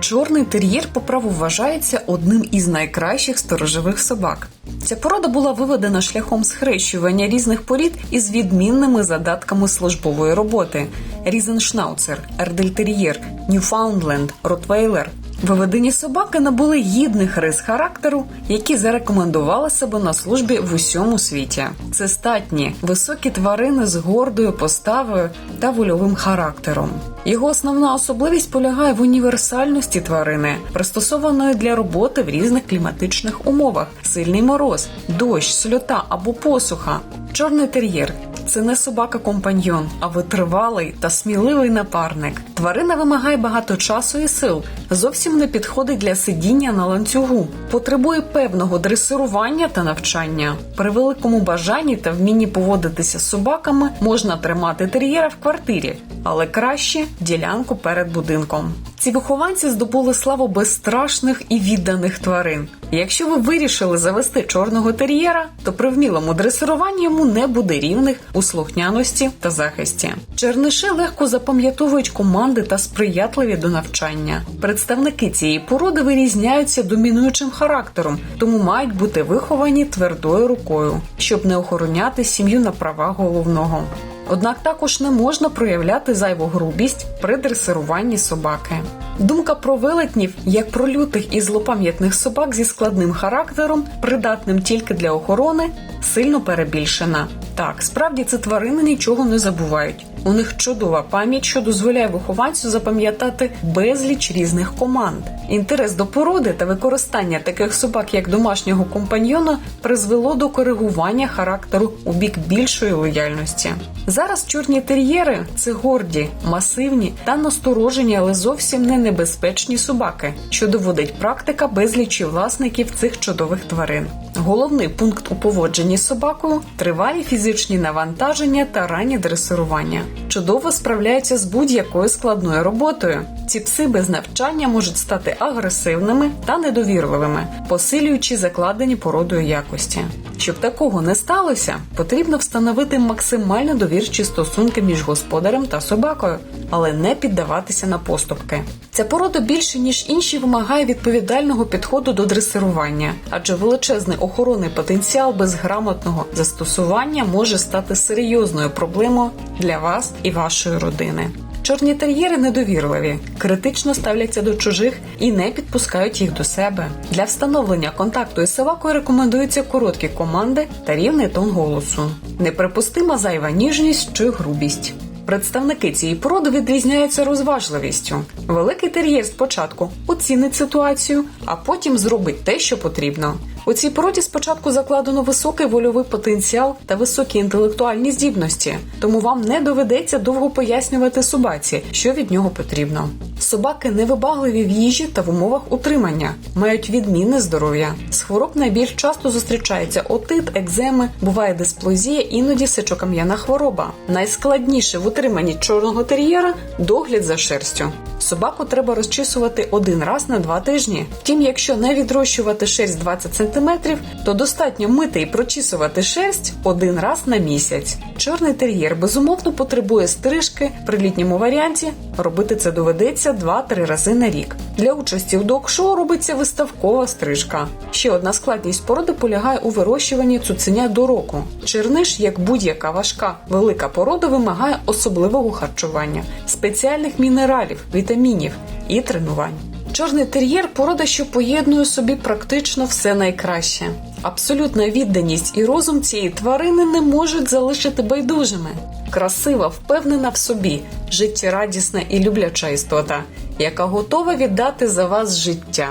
Чорний тер'єр по праву вважається одним із найкращих сторожових собак. Ця порода була виведена шляхом схрещування різних порід із відмінними задатками службової роботи: Різеншнауцер, Ердельтер'єр, Ньюфаундленд, Ротвейлер. Виведені собаки набули гідних рис характеру, які зарекомендували себе на службі в усьому світі. Це статні, високі тварини з гордою поставою та вольовим характером. Його основна особливість полягає в універсальності тварини, пристосованої для роботи в різних кліматичних умовах: сильний мороз, дощ, сльота або посуха. Чорний тер'єр це не собака-компаньйон, а витривалий та сміливий напарник. Тварина вимагає багато часу і сил, зовсім не підходить для сидіння на ланцюгу, потребує певного дресирування та навчання. При великому бажанні та вмінні поводитися з собаками можна тримати тер'єра в квартирі, але краще ділянку перед будинком. Ці вихованці здобули славу безстрашних і відданих тварин. Якщо ви вирішили завести чорного тер'єра, то при вмілому дресируванні йому не буде рівних у слухняності та захисті. Черниши легко запам'ятовують команди та сприятливі до навчання. Представники цієї породи вирізняються домінуючим характером, тому мають бути виховані твердою рукою, щоб не охороняти сім'ю на права головного. Однак також не можна проявляти зайву грубість при дресируванні собаки. Думка про велетнів, як про лютих і злопам'ятних собак зі складним характером, придатним тільки для охорони, сильно перебільшена. Так, справді ці тварини нічого не забувають. У них чудова пам'ять, що дозволяє вихованцю запам'ятати безліч різних команд. Інтерес до породи та використання таких собак як домашнього компаньйона призвело до коригування характеру у бік більшої лояльності. Зараз чорні тер'єри це горді, масивні та насторожені, але зовсім не небезпечні собаки, що доводить практика безлічі власників цих чудових тварин. Головний пункт у поводженні з собакою тривалі фізичні навантаження та раннє дресирування. Чудово справляються з будь-якою складною роботою. Ці пси без навчання можуть стати агресивними та недовірливими, посилюючи закладені породою якості. Щоб такого не сталося, потрібно встановити максимально довірчі стосунки між господарем та собакою, але не піддаватися на поступки. Ця порода більше ніж інші вимагає відповідального підходу до дресирування, адже величезний охоронний потенціал без грамотного застосування може стати серйозною проблемою для вас і вашої родини. Чорні тер'єри недовірливі, критично ставляться до чужих і не підпускають їх до себе. Для встановлення контакту із собакою рекомендуються короткі команди та рівний тон голосу. Неприпустима зайва ніжність чи грубість. Представники цієї породи відрізняються розважливістю. Великий тер'єр спочатку оцінить ситуацію, а потім зробить те, що потрібно. У цій породі спочатку закладено високий вольовий потенціал та високі інтелектуальні здібності, тому вам не доведеться довго пояснювати собаці, що від нього потрібно. Собаки невибагливі в їжі та в умовах утримання, мають відмінне здоров'я. З хвороб найбільш часто зустрічаються отит, екземи, буває дисплозія, іноді сечокам'яна хвороба. Найскладніше в утриманні чорного тер'єра догляд за шерстю. Собаку треба розчісувати один раз на два тижні. Втім, якщо не відрощувати шерсть 20 см, то достатньо мити і прочісувати шерсть один раз на місяць. Чорний тер'єр безумовно потребує стрижки. При літньому варіанті робити це доведеться 2-3 рази на рік. Для участі у док-шоу робиться виставкова стрижка. Ще одна складність породи полягає у вирощуванні цуценя до року. Черниш, як будь-яка важка велика порода, вимагає особливого харчування, спеціальних мінералів, вітамінів і тренувань. Чорний тер'єр порода, що поєднує собі практично все найкраще. Абсолютна відданість і розум цієї тварини не можуть залишити байдужими. Красива, впевнена в собі, життєрадісна і любляча істота, яка готова віддати за вас життя.